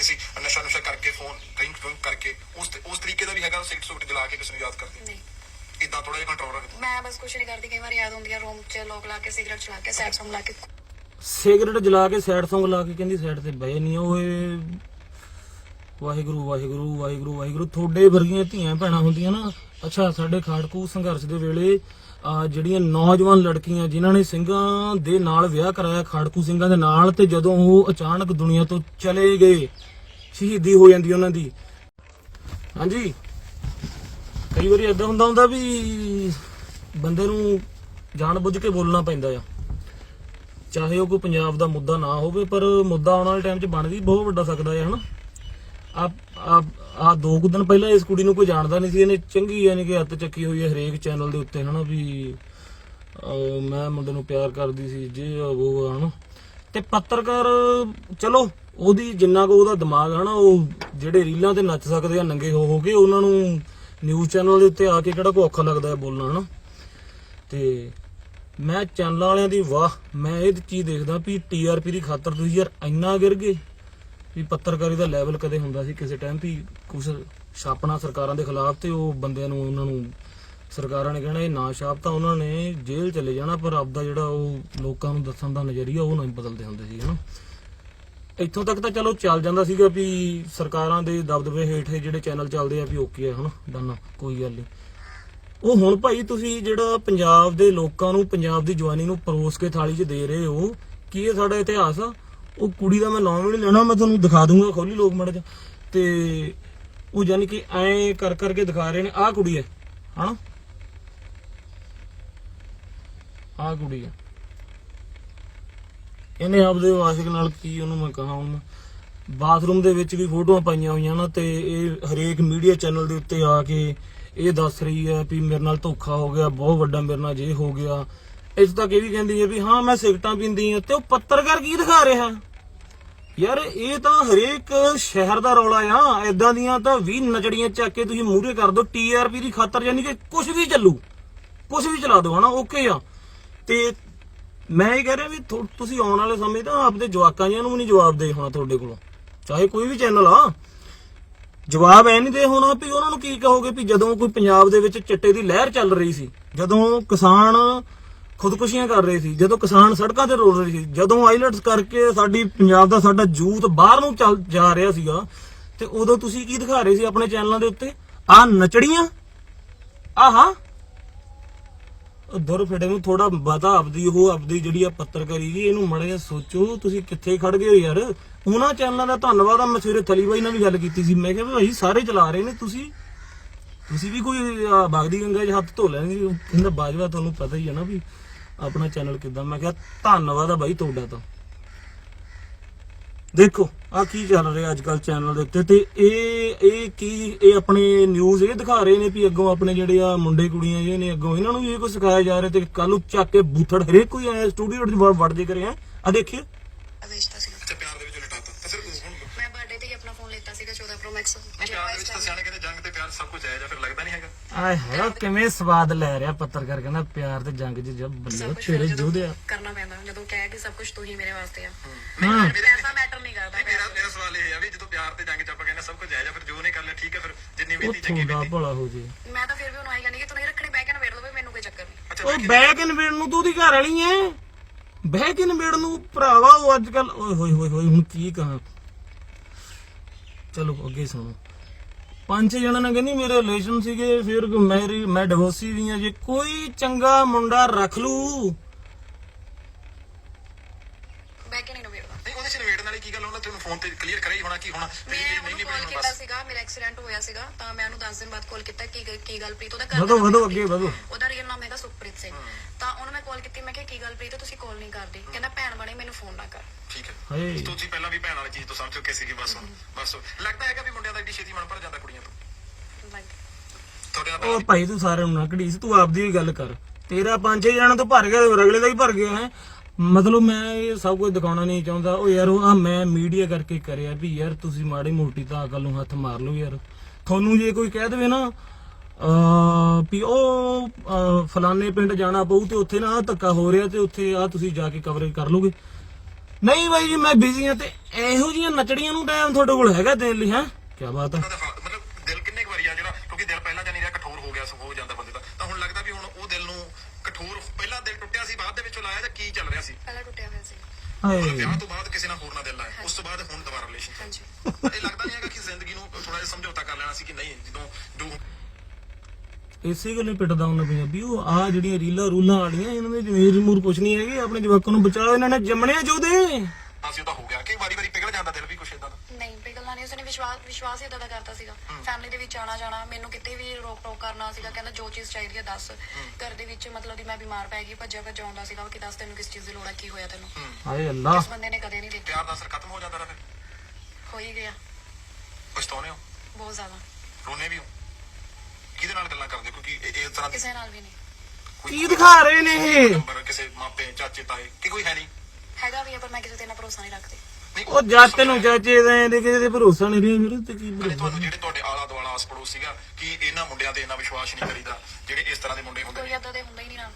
ਵੀ ਅਸੀਂ ਨਸ਼ਾ ਨੁਸ਼ਾ ਕਰਕੇ ਫੋਨ ਡਰਿੰਕ ਡਰਿੰਕ ਕਰਕੇ। ਉਸ ਉਸ ਤਰੀਕੇ ਦਾ ਵੀ ਹੈਗਾ ਸਿਗਰਟ ਸੁਗਰਟ ਜਲਾ ਕੇ ਕਿਸੇ ਨੂੰ ਯਾਦ ਕਰਦੇ ਨਹੀਂ। ਇਦਾਂ ਥੋੜਾ ਜਿਹਾ ਕੰਟਰੋਲ ਰੱਖਦੇ। ਮੈਂ ਬਸ ਕੁਛ ਨਹੀਂ ਕਰਦੀ ਕਈ ਵਾਰ ਯਾਦ ਹੁੰਦੀ ਆ ਰੂਮ 'ਚ ਲੋਕ ਲਾ ਕੇ ਸਿਗਰਟ ਚਲਾ ਕੇ ਸੈਡ ਸੌਂਗ ਲਾ ਕੇ। ਸਿਗਰਟ ਜਲਾ ਕੇ ਸਾਈਡ Song ਲਾ ਕੇ ਕਹਿੰਦੀ ਸਾਈਡ ਤੇ ਬਹਿ ਨਹੀਂ ਓਏ। ਵਾਹਿਗੁਰੂ ਵਾਹਿਗੁਰੂ ਵਾਹਿਗੁਰੂ ਵਾਹਿਗੁਰੂ। ਤੁਹਾਡੇ ਵਰਗੀਆਂ ਧੀਆਂ ਭੈਣਾਂ ਹੁੰਦੀਆਂ ਨਾ ਅੱਛਾ ਸਾਡੇ ਖਾੜਕੂ ਸੰਘਰਸ਼ ਦੇ ਵੇਲੇ ਜਿਹੜੀਆਂ ਨੌਜਵਾਨ ਲੜਕੀਆਂ ਜਿਨ੍ਹਾਂ ਨੇ ਸਿੰਘਾਂ ਦੇ ਨਾਲ ਵਿਆਹ ਕਰਾਇਆ, ਖਾੜਕੂ ਸਿੰਘਾਂ ਦੇ ਨਾਲ, ਤੇ ਜਦੋਂ ਉਹ ਅਚਾਨਕ ਦੁਨੀਆ ਤੋਂ ਚਲੇ ਗਏ, ਸ਼ਹੀਦੀ ਹੋ ਜਾਂਦੀ ਉਹਨਾਂ ਦੀ। ਹਾਂਜੀ? ਕਈ ਵਾਰੀ ਇਦਾਂ ਹੁੰਦਾ ਹੁੰਦਾ ਵੀ ਬੰਦੇ ਨੂੰ ਜਾਣ ਬੁੱਝ ਕੇ ਬੋਲਣਾ ਪੈਂਦਾ ਆ। ਚਾਹੇ ਉਹ ਕੋਈ ਪੰਜਾਬ ਦਾ ਮੁੱਦਾ ਨਾ ਹੋਵੇ, ਪਰ ਮੁੱਦਾ ਆਉਣ ਵਾਲੇ ਟਾਈਮ 'ਚ ਬਣਦੀ ਬਹੁਤ ਵੱਡਾ ਸਕਦਾ ਹੈ ਹਨਾ? ਆ ਆ ਦੋ ਕੁ ਦਿਨ ਪਹਿਲਾਂ ਇਸ ਕੁੜੀ ਨੂੰ ਕੋਈ ਜਾਣਦਾ ਨਹੀਂ ਸੀ ਇਹਨੇ ਚੰਗੀ ਯਾਨੀ ਕਿ ਹੱਥ ਚੱਕੀ ਹੋਈ ਹੈ ਹਰੇਕ ਚੈਨਲ ਦੇ ਉੱਤੇ ਹਨਾ ਵੀ ਅਹ ਮੈਂ ਮੁੰਡੇ ਨੂੰ ਪਿਆਰ ਕਰਦੀ ਸੀ ਜੇ ਉਹ ਆ, ਹਨਾ। ਤੇ ਪੱਤਰਕਾਰ ਚਲੋ ਉਹਦੀ ਜਿੰਨਾ ਕੋ ਉਹਦਾ ਦਿਮਾਗ ਹੈ ਨਾ ਉਹ ਜਿਹੜੇ ਰੀਲਾਂ ਤੇ ਨੱਚ ਸਕਦੇ ਆ ਨੰਗੇ ਹੋ ਹੋ ਕੇ ਉਹਨਾਂ ਨੂੰ ਨਿਊਜ਼ ਚੈਨਲ ਦੇ ਉੱਤੇ ਆ ਕੇ ਕਿਹੜਾ ਕੋ ਔਖਾ ਲੱਗਦਾ ਹੈ ਬੋਲਣਾ ਹਨਾ। ਤੇ ਮੈਂ ਚੈਨਲ ਵਾਲਿਆਂ ਦੀ ਵਾਹ ਮੈਂ ਇਹ ਚੀਜ਼ ਦੇਖਦਾ ਵੀ ਟੀਆਰਪੀ ਦੀ ਖਾਤਰ ਤੁਸੀਂ ਯਾਰ ਇੰਨਾ ਗਿਰ ਗਏ। ਵੀ ਪੱਤਰਕਾਰੀ ਦਾ ਲੈਵਲ ਕਦੇ ਹੁੰਦਾ ਸੀ ਕਿਸੇ ਟਾਈਮ ਵੀ ਕੁਝ ਛਾਪਣਾ ਸਰਕਾਰਾਂ ਦੇ ਖਿਲਾਫ ਤੇ ਉਹ ਬੰਦਿਆਂ ਨੂੰ, ਉਹਨਾਂ ਨੂੰ ਸਰਕਾਰਾਂ ਨੇ ਕਹਿਣਾ ਇਹ ਨਾ ਛਾਪ ਤਾਂ ਉਹਨਾਂ ਨੇ ਜੇਲ੍ਹ ਚਲੇ ਜਾਣਾ, ਪਰ ਆਪਦਾ ਜਿਹੜਾ ਉਹ ਲੋਕਾਂ ਨੂੰ ਦੱਸਣ ਦਾ ਨਜ਼ਰੀਆ ਉਹ ਨਹੀਂ ਬਦਲਦੇ ਹੁੰਦੇ ਸੀ, ਹਨਾ? ਇੱਥੋਂ ਤੱਕ ਤਾਂ ਚਲੋ ਚੱਲ ਜਾਂਦਾ ਸੀਗਾ ਵੀ ਸਰਕਾਰਾਂ ਦੇ ਦਬਦਬੇ ਹੇਠ ਜਿਹੜੇ ਚੈਨਲ ਚੱਲਦੇ ਆ ਵੀ ਓਕੇ ਆ, ਹਨਾ? ਡਨ, ਕੋਈ ਗੱਲ ਨਹੀਂ। ਉਹ ਹੁਣ ਭਾਈ ਤੁਸੀਂ ਜਿਹੜਾ ਪੰਜਾਬ ਦੇ ਲੋਕਾਂ ਨੂੰ, ਪੰਜਾਬ ਦੀ ਜਵਾਨੀ ਨੂੰ ਪਰੋਸ ਕੇ ਥਾਲੀ 'ਚ ਦੇ ਰਹੇ ਹੋ, ਕੀ ਇਹ ਸਾਡਾ ਇਤਿਹਾਸ ਆ? ਉਹ ਕੁੜੀ ਦਾ ਮੈਂ ਨਾਮ ਵੀ ਨਹੀਂ ਲੈਣਾ, ਮੈਂ ਤੁਹਾਨੂੰ ਦਿਖਾ ਦੂੰਗਾ ਖੋਲੀ ਲੋਕ ਮੜ ਜਾ ਤੇ ਉਹ ਯਾਨੀ ਕਿ ਐਂ ਕਰ ਕਰਕੇ ਦਿਖਾ ਰਹੇ ਨੇ, ਆਹ ਕੁੜੀ ਹੈ, ਹਨਾ? ਆਹ ਕੁੜੀ ਹੈ। ਇਹਨੇ ਆਪਦੇ ਆਸ਼ਿਕ ਨਾਲ ਕੀ ਉਹਨੂੰ ਮੈਂ ਕਹਾਂ ਹੁਣ ਬਾਥਰੂਮ ਦੇ ਵਿੱਚ ਵੀ ਫੋਟੋਆਂ ਪਾਈਆਂ ਹੋਈਆਂ ਨਾ, ਤੇ ਇਹ ਹਰੇਕ ਮੀਡੀਆ ਚੈਨਲ ਦੇ ਉੱਤੇ ਆ ਕੇ ਇਹ ਦੱਸ ਰਹੀ ਹੈ ਵੀ ਮੇਰੇ ਨਾਲ ਧੋਖਾ ਹੋ ਗਿਆ, ਬਹੁਤ ਵੱਡਾ ਮੇਰੇ ਨਾਲ ਜੇ ਹੋ ਗਿਆ। ਇਸ ਤੱਕ ਇਹ ਵੀ ਕਹਿੰਦੀ ਹੈ ਵੀ ਹਾਂ, ਮੈਂ ਸਿਗਰਟਾਂ ਪੀਂਦੀ ਹਾਂ ਤੇ ਉਹ ਪੱਤਰਕਾਰ ਕੀ ਦਿਖਾ ਰਿਹਾ? ਯਾਰ, ਇਹ ਤਾਂ ਹਰੇਕ ਸ਼ਹਿਰ ਦਾ ਰੌਲਾ ਆ। ਇਦਾਂ ਦੀਆਂ ਤਾਂ 20 ਨਚੜੀਆਂ ਚੱਕ ਕੇ ਤੁਸੀਂ ਮੂਹਰੇ ਕਰ ਦਿਓ ਟੀਆਰਪੀ ਦੀ ਖਾਤਰ ਯਾਨੀ ਕਿ ਕੁਝ ਵੀ ਚੱਲੂ। ਕੁਝ ਵੀ ਚਲਾ ਦਿਓ ਹਨਾ? ਓਕੇ ਆ। ਤੇ ਮੈਂ ਇਹ ਕਹਿ ਰਿਹਾ ਵੀ ਤੁਸੀਂ ਆਉਣ ਵਾਲੇ ਸਮੇਂ ਤਾਂ ਆਪਦੇ ਜਵਾਕਾਂ ਜਿਹਾਂ ਨੂੰ ਵੀ ਨਹੀਂ ਜਵਾਬ ਦੇ ਹੋਣਾ ਤੁਹਾਡੇ ਕੋਲੋਂ। ਚਾਹੇ ਕੋਈ ਵੀ ਚੈਨਲ ਆ। ਜਵਾਬ ਐ ਨਹੀਂ ਦੇ ਹੋਣਾ ਵੀ ਉਹਨਾਂ ਨੂੰ ਕੀ ਕਹੋਗੇ ਵੀ ਜਦੋਂ ਕੋਈ ਪੰਜਾਬ ਦੇ ਵਿੱਚ ਚਿੱਟੇ ਦੀ ਲਹਿਰ ਚੱਲ ਰਹੀ ਸੀ, ਜਦੋਂ ਕਿਸਾਨ ਖੁਦਕੁਸ਼ੀਆਂ ਕਰ ਰਹੇ ਸੀ। ਜਦੋਂ ਕਿਸਾਨ ਸੜਕਾਂ ਤੇ ਰੋਲ ਰਹੇ ਸੀ, ਜਦੋਂ ਆਈਲੈਟਸ ਕਰਕੇ ਸਾਡੀ ਪੰਜਾਬ ਦਾ ਸਾਡਾ ਯੂਥ ਬਾਹਰ ਨੂੰ ਚੱਲ ਜਾ ਰਿਹਾ ਸੀਗਾ, ਤੇ ਉਦੋਂ ਤੁਸੀਂ ਕੀ ਦਿਖਾ ਰਹੇ ਸੀ ਆਪਣੇ ਚੈਨਲਾਂ ਦੇ ਉੱਤੇ? ਆ ਨਚੜੀਆਂ? ਆਹਾ! ਉਹ ਫੜੇ ਨੂੰ ਥੋੜਾ ਬਤਾ ਆਪਦੀ, ਉਹ ਆਪਦੀ ਜਿਹੜੀ ਆ ਪੱਤਰਕਾਰੀ ਜੀ, ਇਹਨੂੰ ਮੜੇ ਸੋਚੋ, ਤੁਸੀਂ ਕਿੱਥੇ ਖੜ ਗਏ ਹੋ ਯਾਰ? ਉਹਨਾਂ ਚੈਨਲਾਂ ਦਾ ਧੰਨਵਾਦ ਆ, ਮੈਂ ਸਵੇਰੇ ਥਲੀ ਬਾਈ ਨਾਲ ਵੀ ਗੱਲ ਕੀਤੀ ਸੀ। ਮੈਂ ਕਿਹਾ ਭਾਈ, ਸਾਰੇ ਚਲਾ ਰਹੇ ਨੇ ਤੁਸੀਂ? ਤੁਸੀਂ ਵੀ ਕੋਈ ਬਾਗਦੀ ਗੰਗਾ 'ਚ ਹੱਥ ਧੋ ਲੈਣਗੇ ਕਹਿੰਦਾ ਬਾਜਵਾ ਤੁਹਾਨੂੰ ਪਤਾ ਹੀ ਹੈ ਨਾ ਵੀ ਆਪਣਾ ਚੈਨਲ ਕਿਦਾਂ? ਮੈਂ ਕਿਹਾ ਧੰਨਵਾਦ ਆ ਬਾਈ ਤੁਹਾਡਾ ਤਾਂ। ਦੇਖੋ ਆ ਕੀ ਚੱਲ ਰਿਹਾ ਅੱਜ ਕੱਲ ਚੈਨਲ ਦੇ ਉੱਤੇ ਤੇ ਇਹ ਇਹ ਕੀ, ਇਹ ਆਪਣੇ ਨਿਊਜ਼ ਇਹ ਦਿਖਾ ਰਹੇ ਨੇ ਵੀ ਅੱਗੋਂ ਆਪਣੇ ਜਿਹੜੇ ਆ ਮੁੰਡੇ ਕੁੜੀਆਂ ਜਿਹੜੇ ਨੇ ਅੱਗੋਂ, ਇਹਨਾਂ ਨੂੰ ਵੀ ਇਹ ਕੁਝ ਸਿਖਾਇਆ ਜਾ ਰਿਹਾ ਤੇ ਕੱਲ ਨੂੰ ਚੱਕ ਕੇ ਬੂਥੜ ਹਰੇਕ ਕੋਈ ਆਇਆ ਸਟੂਡੀਓ ਦੇ ਵੜ ਵੜਦੇ ਕਰੇ ਆ ਦੇਖਿਓ। 14 Pro Max ਪਿਆਰ ਦੇ ਵਿੱਚ ਤਾਂ ਸਿਆਣੇ ਕਹਿੰਦੇ ਜੰਗ ਤੇ ਪਿਆਰ ਸਭ ਕੁਝ ਹੈ ਜਾਂ ਫਿਰ ਲੱਗਦਾ ਨਹੀਂ ਹੈਗਾ। ਆਏ ਹੈ ਕਿਵੇਂ ਸਵਾਦ ਲੈ ਰਿਹਾ ਪੱਤਰਕਾਰ ਕਹਿੰਦਾ ਪਿਆਰ ਤੇ ਜੰਗ 'ਚ ਜਬ ਕੁਝ ਤੇਰੇ ਜਦੋਂ ਜੋਧਿਆ ਕਰਨਾ ਪੈਂਦਾ ਜਦੋਂ ਕਹਿ ਕਿ ਸਭ ਕੁਝ ਤੂੰ ਹੀ ਮੇਰੇ ਵਾਸਤੇ ਆ। ਹਾਂ। ਪੈਸਾ ਮੈਟਰ ਨਹੀਂ ਕਰਦਾ ਮੇਰਾ ਮੇਰਾ ਸਵਾਲ ਇਹ ਹੈ ਵੀ ਜਦੋਂ ਪਿਆਰ ਤੇ ਜੰਗ ਚ ਆਪਾਂ ਕਹਿੰਦੇ ਸਭ ਕੁਝ ਹੈ ਜਾਂ ਫਿਰ ਜੋ ਨੇ ਕਰ ਲਿਆ ਠੀਕ ਹੈ ਫਿਰ ਜਿੰਨੀ ਵੇਦੀ ਚੰਗੀ ਭਲਾ ਹੋ ਜੇ। ਮੈਂ ਤਾਂ ਫਿਰ ਵੀ ਉਹਨੂੰ ਆਈ ਕਹਿੰਦੀ ਕਿ ਤੂੰ ਨਹੀਂ ਰੱਖਣੀ ਬਹਿ ਕੇ ਨਵੇੜ ਲਵੇ ਮੈਨੂੰ ਕੋਈ ਚੱਕਰ ਨਹੀਂ। ਉਹ ਬਹਿ ਕੇ ਨਵੇੜ ਨੂੰ ਤੂੰ ਉਹਦੀ ਘਰ ਵਾਲੀ ਐ? ਬਹਿ ਕੇ ਨਵੇੜ ਨੂੰ ਭਰਾਵਾ ਉਹ ਅੱਜ ਕੱਲ ਓਏ ਹੋਏ ਹੋਏ ਹੋਏ ਹੁਣ ਕੀ ਕਹਾਂ? ਚਲੋ ਅੱਗੇ ਸੁਣੋ। ਪੰਜ ਛੇ ਜਣਾਂ ਨੇ ਕਹਿੰਦੀ ਮੇਰੇ ਰਿਲੇਸ਼ਨ ਸੀਗੇ, ਫਿਰ ਮੇਰੀ ਮੈਂ ਡਿਵੋਰਸੀ ਵੀ ਆ, ਜੇ ਕੋਈ ਚੰਗਾ ਮੁੰਡਾ ਰੱਖ ਲੂ ਬਹਿ ਕੇ ਨਹੀਂ ਨਵੇੜਦਾ ਨਹੀਂ ਉਹਦੇ ਚ ਹੋਣਾ ਤੁਹਾਨੂੰ ਫੋਨ ਤੇ ਕਲੀਅਰ ਕਰਿਆ ਹੀ ਹੋਣਾ ਕੀ ਹੋਣਾ ਮੈਂ ਨਹੀਂ ਉਹਨੂੰ ਨਹੀਂ ਕਾਲ ਨਹੀਂ ਕੀਤਾ ਬਸ ਸੀਗਾ ਮੇਰਾ ਐਕਸੀਡੈਂਟ ਹੋਇਆ ਸੀਗਾ ਤਾਂ ਮੈਂ ਉਹਨੂੰ 10 ਦਿਨ ਬਾਅਦ ਕਾਲ ਕੀਤਾ ਕੀ ਕੀ ਗੱਲ ਪ੍ਰੀਤ ਉਹਦਾ ਘਰ ਵਧੋ ਦਾ ਵਧੋ ਅੱਗੇ ਵਧੋ। ਉਹਦਾ ਰੀਅਲ ਨਾਮ ਹੈਗਾ ਸੁਖਪ੍ਰੀਤ ਸਿੰਘ। ਤਾਂ ਉਹਨੂੰ ਮੈਂ ਕਾਲ ਕੀਤੀ ਮੈਂ ਕਿਹਾ ਕੀ ਗੱਲ ਪ੍ਰੀਤ ਤੁਸੀਂ ਕਾਲ ਨਹੀਂ ਕਰਦੀ। ਕਹਿੰਦਾ ਭੈਣ ਬਣੇ ਮੈਨੂੰ ਫੋਨ ਨਾ ਕਰ। ਠੀਕ ਹੈ। ਤੁਸੀਂ ਪਹਿਲਾਂ ਵੀ ਭੈਣ ਵਾਲੀ ਚੀਜ਼ ਤੋਂ ਸਮਝ ਚੁੱਕੇ ਸੀਗੇ ਬਸ ਬਸ ਲੱਗਦਾ ਹੈਗਾ ਵੀ ਮੁੰਡਿਆਂ ਦਾ ਏਡੀ ਛੇਤੀ ਮਨ ਭਰ ਜਾਂਦਾ ਕੁੜੀਆਂ ਤੋਂ। ਉਹ ਭਾਈ ਤੂੰ ਸਾਰਿਆਂ ਨੂੰ ਨਾ ਘੜੀਸ ਤੂੰ ਆਪਦੀ ਵੀ ਗੱਲ ਕਰ। ਤੇਰਾ ਪੰਜ ਛੇ ਜਣਾਂ ਤੋਂ ਭਰ ਗਿਆ ਤੇ ਅਗਲੇ ਦਾ ਹੀ ਭਰ ਗਿਆ ਹੈ। ਮਤਲਬ ਮੈਂ ਇਹ ਸਭ ਕੁਝ ਦਿਖਾਉਣਾ ਨਹੀਂ ਚਾਹੁੰਦਾ। ਉਹ ਯਾਰ ਉਹ ਆ ਮੈਂ ਮੀਡੀਆ ਕਰਕੇ ਕਰਿਆ ਵੀ ਯਾਰ ਤੁਸੀਂ ਮਾੜੀ ਮੋਟੀ ਤਾਂ ਅਕਲ ਨੂੰ ਹੱਥ ਮਾਰ ਲਓ ਯਾਰ। ਤੁਹਾਨੂੰ ਜੇ ਕੋਈ ਕਹਿ ਦੇਵੇ ਨਾ ਵੀ ਉਹ ਅਹ, ਫਲਾਣੇ ਪਿੰਡ ਜਾਣਾ ਪਊ ਤੇ ਉੱਥੇ ਨਾ ਆਹ ਧੱਕਾ ਹੋ ਰਿਹਾ ਤੇ ਉੱਥੇ ਆ ਤੁਸੀਂ ਜਾ ਕੇ ਕਵਰੇਜ ਕਰ ਲੋਗੇ ਨਹੀਂ ਬਾਈ ਜੀ ਮੈਂ ਬਿਜ਼ੀ ਹਾਂ ਤੇ ਇਹੋ ਜੀਆਂ ਨਚੜੀਆਂ ਨੂੰ ਟਾਈਮ ਤੁਹਾਡੇ ਕੋਲ ਹੈਗਾ ਦੇਣ ਲਈ ਹੈ? ਕੀ ਬਾਤ ਹੈ ਉਹਨਾਂ ਦਾ ਹਾ- ਮਤਲਬ ਦਿਲ ਕਿੰਨੇ ਕੁ ਵਾਰੀ ਆ ਜਿਹੜਾ ਕਿਉਂਕਿ ਦਿਲ ਪਹਿਲਾਂ ਜਾਨੀ ਰਿਹਾ ਕਠੋਰ ਹੋ ਗਿਆ ਸੋ ਹੋ ਜਾਂਦਾ ਬੰਦੇ ਦਾ ਤਾਂ ਹੁਣ ਲੱਗਦਾ ਵੀ ਹੁਣ ਉਹ ਦਿਲ ਨੂੰ ਕਠੋਰ ਪਹਿਲਾਂ ਦਿਲ ਟੁੱਟਿਆ ਸੀ ਬਾਅਦ ਦੇ ਵਿੱਚੋਂ ਲਾਇਆ ਜਾਂ ਕੀ ਚੱਲ ਰਿਹਾ ਸੀ? ਪਹਿਲਾਂ ਟੁੱਟਿਆ ਹੋਇਆ ਸੀ। ਮਤਲਬ ਹਾਏ ਵਿਆਹ ਤੋਂ ਬਾਅਦ ਕਿਸੇ ਨਾਲ ਹੋਰ ਨਾਲ ਦਿਲ ਲਾਇਆ। ਉਸ ਤੋਂ ਬਾਅਦ ਹੁਣ ਦੁਬਾਰਾ ਰਿਲੇਸ਼ਨ ਹਾਂਜੀ। ਇਹ ਲੱਗਦਾ ਨਹੀਂ ਹੈਗਾ ਕਿ ਜ਼ਿੰਦਗੀ ਨੂੰ ਥੋੜਾ ਜਿਹਾ ਸਮਝੌਤਾ ਕਰ ਲੈਣਾ ਸੀ ਕਿ ਨਹੀਂ ਜਦੋਂ ਡੂ ਇਸੇ ਗੱਲੇ ਪਿੱਟਦਾ ਉਹਨਾਂ ਪੰਜਾਬੀ। ਉਹ ਆ ਜਿਹੜੀਆਂ ਰੀਲਾਂ ਰੂਲਾਂ ਵਾਲੀਆਂ ਇਹਨਾਂ ਦੇ ਜ਼ਮੀਰ ਜਮੂਰ ਕੁਛ ਨਹੀਂ ਹੈਗੇ। ਆਪਣੇ ਜਵਾਕਾਂ ਨੂੰ ਬਚਾਓ ਇਹਨਾਂ ਨੇ ਜੰਮਣਿਆ ਜੋਦੇ ਅਸੀਂ ਤਾਂ ਹੋ ਗਿਆ। ਕਿ ਵਾਰੀ ਵਾਰੀ ਪਿਘਲ ਜਾਂਦਾ ਦਿਲ ਵੀ ਕੁਛ ਇਦਾਂ ਦਾ। ਪਿਘਲਣਾ ਨਹੀਂ ਉਸਨੇ ਵਿਸ਼ਵਾਸ ਵਿਸ਼ਵਾਸ ਹੀ ਏਦਾਂ ਦਾ ਕਰਤਾ ਸੀਗਾ। ਫੈਮਿਲੀ ਦੇ ਵਿੱਚ ਆਣਾ ਜਾਣਾ ਮੈਨੂੰ ਕਿਤੇ ਵੀ ਰੋਕ ਟੋਕ ਕਰਨਾ ਸੀਗਾ ਕਹਿੰਦਾ ਜੋ ਚੀਜ਼ ਚਾਹੀਦੀ ਹੈ ਦੱਸ। ਘਰ ਦੇ ਵਿੱਚ ਮਤਲਬ ਕਿ ਮੈਂ ਬਿਮਾਰ ਪੈ ਗਈ ਭੱਜਿਆ ਭੱਜਿਆ ਆਉਂਦਾ ਸੀਗਾ ਕਿ ਦੱਸ ਤੈਨੂੰ ਕਿਸ ਚੀਜ਼ ਦੀ ਲੋੜ ਹੈ ਕੀ ਹੋਇਆ ਤੈਨੂੰ? ਹਾਏ ਅੱਲਾ। ਇਸ ਬੰਦੇ ਨੇ ਕਦੇ ਨਹੀਂ ਦੇਖਿਆ। ਪਿਆਰ ਦਾ ਅਸਰ ਖਤਮ ਹੋ ਜਾਂਦਾ ਰਿਹਾ ਫਿਰ? ਹੋ ਹੀ ਗਿਆ। ਪਛਤਾਉਨੇ ਹੋ? ਬਹੁਤ ਜ਼ਿਆਦਾ। ਰੋਨੇ ਵੀ ਹੋ? ਕਿਹਦੇ ਨਾਲ ਗੱਲਾਂ ਕਰਦੇ? ਹੋ? ਕਿਉਂਕਿ ਇਹ- ਇਸ ਤਰ੍ਹਾਂ ਦੀ ਕਿਸੇ ਨਾਲ ਵੀ ਨਹੀਂ। ਕੋਈ ਕੀ ਦਿਖਾ ਰਹੇ ਨੇ ਇਹ? ਨੰਬਰ ਕਿਸੇ ਮਾਪੇ ਚਾਚੇ ਤਾਏ ਕਿ ਕੋਈ ਹੈ ਨਹੀਂ? ਹੈਗਾ ਵੀ ਪਰ ਮੈਂ ਕਿਸੇ ਤੇ ਇੰਨਾ ਭਰੋਸਾ ਨਹੀਂ ਰੱਖਦੀ। ਉਹ ਜੱਟ ਨੂੰ ਚਾਚੇ ਦੇ ਦੇ ਕਿਸੇ ਤੇ ਭਰੋਸਾ ਨਹੀਂ ਰਿਹਾ ਵੀਰੇ ਤੇ ਕੀ ਭਰੋਸਾ? ਤੁਹਾਨੂੰ ਜਿਹੜੇ ਤੁਹਾਡੇ ਆਲਾ ਦੁਆਲਾ ਆਸ ਪੜੋਸ ਸੀਗਾ ਕਿ ਇਹਨਾਂ ਮੁੰਡਿਆਂ ਤੇ ਇੰਨਾ ਵਿਸ਼ਵਾਸ ਨਹੀਂ ਕਰੀਦਾ? ਜਿਹੜੇ ਇਸ ਤਰ੍ਹਾਂ ਦੇ ਮੁੰਡੇ ਹੁੰਦੇ ਕੋਈ ਨੇ? ਏਦਾਂ ਦੇ ਹੁੰਦਾ ਹੀ ਨਹੀਂ ਨਾਲ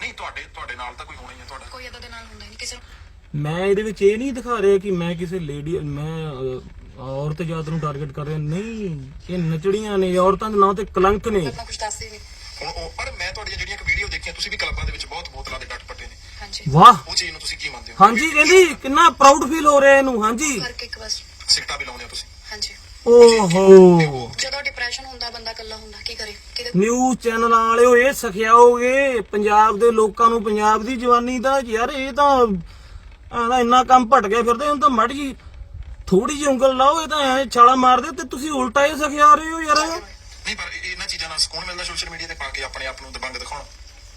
ਨਹੀਂ ਤੁਹਾਡੇ ਤੁਹਾਡੇ ਨਾਲ ਤਾਂ ਕੋਈ ਹੋਣਾ ਹੀ ਹੈ ਤੁਹਾਡਾ। ਕੋਈ ਏਦਾਂ ਦੇ ਨਾਲ ਹੁੰਦਾ ਹੀ ਨਹੀਂ ਕਿਸੇ ਨੂੰ। ਮੈਂ ਇਹਦੇ ਵਿੱਚ ਇਹ ਨਹੀਂ ਦਿਖਾ ਰਿਹਾ ਕਿ ਮੈਂ ਕਿਸੇ ਲੇਡੀ ਮੈਂ ਅਹ, ਔਰਤ ਜਾਤ ਨੂੰ ਟਾਰਗੇਟ ਕਰ ਰਿਹਾ। ਨਹੀਂ ਇਹ ਨਚੜੀਆਂ ਨੇ ਔਰਤਾਂ ਦੇ ਨਾਂ ਤੇ ਕਲੰਕ ਨੇ। ਕੁਝ ਨਹੀਂ। ਹੁਣ ਉਹ ਪਰ ਮੈਂ ਤੁਹਾਡੀਆਂ ਜਿਹੜੀਆਂ ਇੱਕ ਵੀਡੀਓ ਦੇਖੀਆਂ ਤੁਸੀਂ ਵੀ ਕਲੱਬਾਂ ਦੇ ਵਿੱਚ ਬਹੁਤ ਬੋਤਲਾਂ ਦੇ ਡੱਟ ਪੱਟੇ ਨੇ। ਹਾਂਜੀ। ਵਾਹ। ਉਹ ਚੀਜ਼ ਨੂੰ ਤੁਸੀਂ ਕੀ ਮੰਨਦੇ ਹੋ? ਹਾਂਜੀ ਕਹਿੰਦੀ ਕਿੰਨਾ ਪ੍ਰਾਊਡ ਫੀਲ ਹੋ ਰਿਹਾ ਇਹਨੂੰ ਹਾਂਜੀ। ਕਰਕੇ ਇੱਕ ਬਸ। ਸਿਗਟਾ ਵੀ ਲਾਉਂਦੇ ਹੋ ਤੁਸੀਂ। ਹਾਂਜੀ। ਓਹੋ। ਜਦੋਂ ਡਿਪਰੈਸ਼ਨ ਹੁੰਦਾ ਬੰਦਾ ਇਕੱਲਾ ਹੁੰਦਾ ਕੀ ਕਰੇ? ਕਿਤੇ ਨਿਊਜ਼ ਚੈਨਲ ਵਾਲਿਓ ਇਹ ਸਿਖਿਆਓਗੇ ਪੰਜਾਬ ਦੇ ਲੋਕਾਂ ਨੂੰ ਪੰਜਾਬ ਦੀ ਜਵਾਨੀ ਦਾ ਯਾਰ ਇਹ ਤਾਂ ਆਂਦਾ ਇੰਨਾ ਕੰਮ ਭਟ ਗਿਆ ਫਿਰਦੇ ਹੁਣ ਤਾਂ ਮੜ ਜੀ ਥੋੜੀ ਜਿਹੀ ਉਂਗਲ ਲਾਓ ਇਹ ਤਾਂ ਐ ਛਾਲਾ ਮਾਰਦੇ ਤੇ ਤੁਸੀਂ ਉਲਟਾ ਹੀ ਸਿਖਿਆ ਰਹੇ ਹੋ ਯਾਰ। ਨਹੀਂ ਪਰ ਇਹ- ਇਹਨਾਂ ਚੀਜ਼ਾਂ ਨਾਲ ਸਕੂਨ ਮਿਲਦਾ ਸੋਸ਼ਲ ਮੀਡੀਆ ਤੇ ਪਾ ਕੇ ਆਪਣੇ ਆਪ ਨੂੰ ਦਬੰਗ ਦਿਖਾਉਣਾ।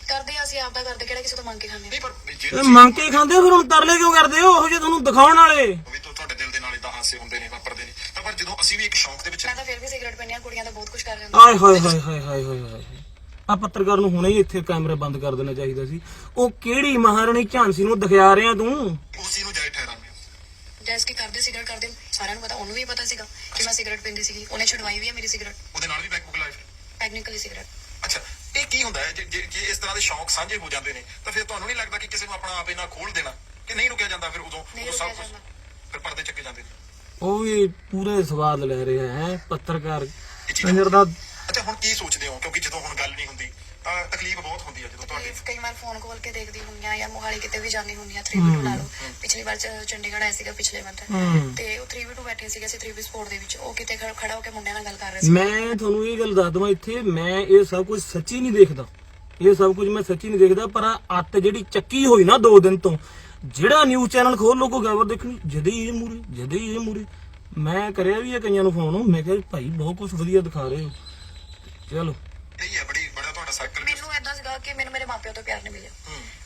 ਕਰਦੇ ਆ ਅਸੀਂ ਆਪਦਾ ਕਰਦੇ ਕਿਹੜਾ ਕਿਸੇ ਤੋਂ ਮੰਗ ਕੇ ਖਾਂਦੇ ਨਹੀਂ ਪਰ ਜੇ ਇਹ ਮੰਗ ਕੇ ਖਾਂਦੇ ਹੋ, ਫਿਰ ਹੁਣ ਤਰਲੇ ਕਿਉਂ ਕਰਦੇ ਹੋ? ਉਹ ਜੇ ਤੁਹਾਨੂੰ ਦਿਖਾਉਣ ਵਾਲੇ। ਵੀ ਤਾਂ ਤੁਹਾਡੇ ਦਿਲ ਦੇ ਨਾਲ ਇਦਾਂ ਹਾਸੇ ਹੁੰਦੇ ਨੇ ਵਾਪਰਦੇ ਨੇ। ਤਾਂ ਪਰ ਜਦੋਂ ਅਸੀਂ ਵੀ ਇੱਕ ਸ਼ੌਂਕ ਦੇ ਵਿੱਚ ਮੈਂ ਤਾਂ ਫਿਰ ਵੀ ਸਿਗਰਟ ਪੀਂਦੀ ਆ ਕੁੜੀਆਂ ਤਾਂ ਬਹੁਤ ਕੁਝ ਕਰ ਜਾਂਦੀਆਂ ਆਏ ਹਾਏ ਹਾਏ ਹਾਏ ਹਾਏ ਹਾਏ ਹਾਏ ਆ ਪੱਤਰਕਾਰ ਨੂੰ ਹੁਣੇ ਹੀ ਇੱਥੇ ਕੈਮਰਾ ਬੰਦ ਕਰ ਦੇਣਾ ਚਾਹੀਦਾ ਸੀ। ਉਹ ਕਿਹੜੀ ਮਹਾਰਾਣੀ ਝਾਂਸੀ ਨੂੰ ਦਿਖਾ ਰਿਹਾ ਤੂੰ? ਉਸ ਨੂੰ ਜਾਇ ਠਹਿਰਾਉਂਦੇ ਹੋ। ਜੈਸ ਕੀ ਕਰਦੇ ਸਿਗਰਟ ਕਰਦੇ ਸਾਰਿਆਂ ਨੂੰ ਪਤਾ ਉਹਨੂੰ ਵੀ ਪਤਾ ਸੀਗਾ ਕਿ ਮੈਂ ਸਿਗਰਟ ਪੀਂਦੀ ਸੀਗੀ। ਉਹਨੇ ਛੁਡਵਾਈ ਵੀ ਹੈ ਮੇਰੀ ਸਿਗਰਟ। ਉਹਦੇ ਨਾਲ ਵੀ ਬੈਕਬੁੱਕ ਲਾਈਫ ਟੈਕਨੀਕਲੀ ਸਿਗਰਟ। ਅੱਛਾ ਕੀ ਹੁੰਦਾ ਹੈ? ਜੇ ਜੇ ਇਸ ਤਰ੍ਹਾਂ ਦੇ ਸ਼ੌਂਕ ਸਾਂਝੇ ਹੋ ਜਾਂਦੇ ਨੇ ਤਾਂ ਫਿਰ ਤੁਹਾਨੂੰ ਨਹੀਂ ਲੱਗਦਾ ਕਿ ਕਿਸੇ ਨੂੰ ਆਪਣਾ ਆਪ ਇਹਨਾਂ ਖੋਲ ਦੇਣਾ ਕਿ ਨਹੀਂ ਰੁਕਿਆ ਜਾਂਦਾ ਫਿਰ ਉਦੋਂ ਨਹੀਂ ਉਦੋਂ ਸਭ ਰੁਕਿਆ ਕੁਝ ਜਾਂਦਾ। ਫਿਰ ਪਰਦੇ ਚੱਕੇ ਜਾਂਦੇ ਨੇ। ਉਹ ਵੀ ਪੂਰੇ ਸਵਾਦ ਲੈ ਰਿਹਾ ਹੈ ਪੱਤਰਕਾਰ ਇਹ ਚੀਜ਼ਾਂ ਕੰਜਰ ਦਾ ਅੱਛਾ ਹੁਣ ਕੀ ਸੋਚਦੇ ਹੋ? ਕਿਉਂਕਿ ਜਦੋਂ ਹੁਣ ਗੱਲ ਨਹੀਂ ਹੁੰਦੀ ਤਕਲੀਫ ਬਹੁਤ ਹੁੰਦੀ ਹੈ ਜਦੋਂ ਤੁਹਾਡੇ ਕਈ ਵਾਰ ਫੋਨ ਕਾਲ ਕੇ ਦੇਖਦੀ ਹੁੰਦੀ ਆ ਜਾਂ ਮੋਹਾਲੀ ਕਿਤੇ ਵੀ ਜਾਂਦੀ ਹੁੰਦੀ ਆ 3v2 ਲਾ ਲਓ। ਪਿਛਲੀ ਵਾਰ ਚ- ਚੰਡੀਗੜ੍ਹ ਆਏ ਸੀਗਾ ਪਿਛਲੇ ਮੰਥ। ਤੇ ਉਹ 3v2 ਬੈਠੇ ਸੀਗੇ ਅਸੀਂ 3v ਸਪੋਰਟ ਦੇ ਵਿੱਚ। ਉਹ ਕਿਤੇ ਖੜ- ਖੜਾ ਹੋ ਕੇ ਮੁੰਡਿਆਂ ਨਾਲ ਗੱਲ ਕਰ ਰਹੇ ਸੀ। ਮੈਂ ਤੁਹਾਨੂੰ ਇਹ ਗੱਲ ਦੱਸ ਦਵਾਂ ਇੱਥੇ ਮੈਂ ਇਹ ਸਭ ਕੁਝ ਸੱਚੀ ਨਹੀਂ ਦੇਖਦਾ। ਇਹ ਸਭ ਕੁਝ ਮੈਂ ਸੱਚੀ ਨਹੀਂ ਦੇਖਦਾ ਪਰ ਆਹ ਅੱਤ ਜਿਹੜੀ ਚੱਕੀ ਹੋਈ ਨਾ ਦੋ ਦਿਨ ਤੋਂ ਜਿਹੜਾ ਨਿਊਜ਼ ਚੈਨਲ ਖੋਲ ਲੋਕੋ ਖਬਰ ਦੇਖਣੀ ਜਦੇ ਹੀ ਇਹ ਮੂਰੇ ਜਦੇ ਹੀ ਇਹ ਮੂਰੇ। ਮੈਂ ਕਰਿਆ ਵੀ ਇਹ ਕਈਆਂ ਨੂੰ ਫੋਨ ਮੈਂ ਕਿਹਾ ਭਾਈ ਬਹੁਤ ਕੁਝ ਵਧੀਆ ਦਿਖਾ ਰਹੇ ਹੋ। ਚਲੋ। ਇਹ ਹੈ ਬੜੀ ਬੜਾ ਤੁਹਾਡਾ ਸਰਕਲ ਮੈਨੂੰ ਏਦਾਂ ਸੀਗਾ ਕਿ ਮੈਨੂੰ ਮੇਰੇ ਮਾਪਿਆਂ ਤੋਂ ਪਿਆਰ ਨਹੀਂ ਮਿਲਿਆ।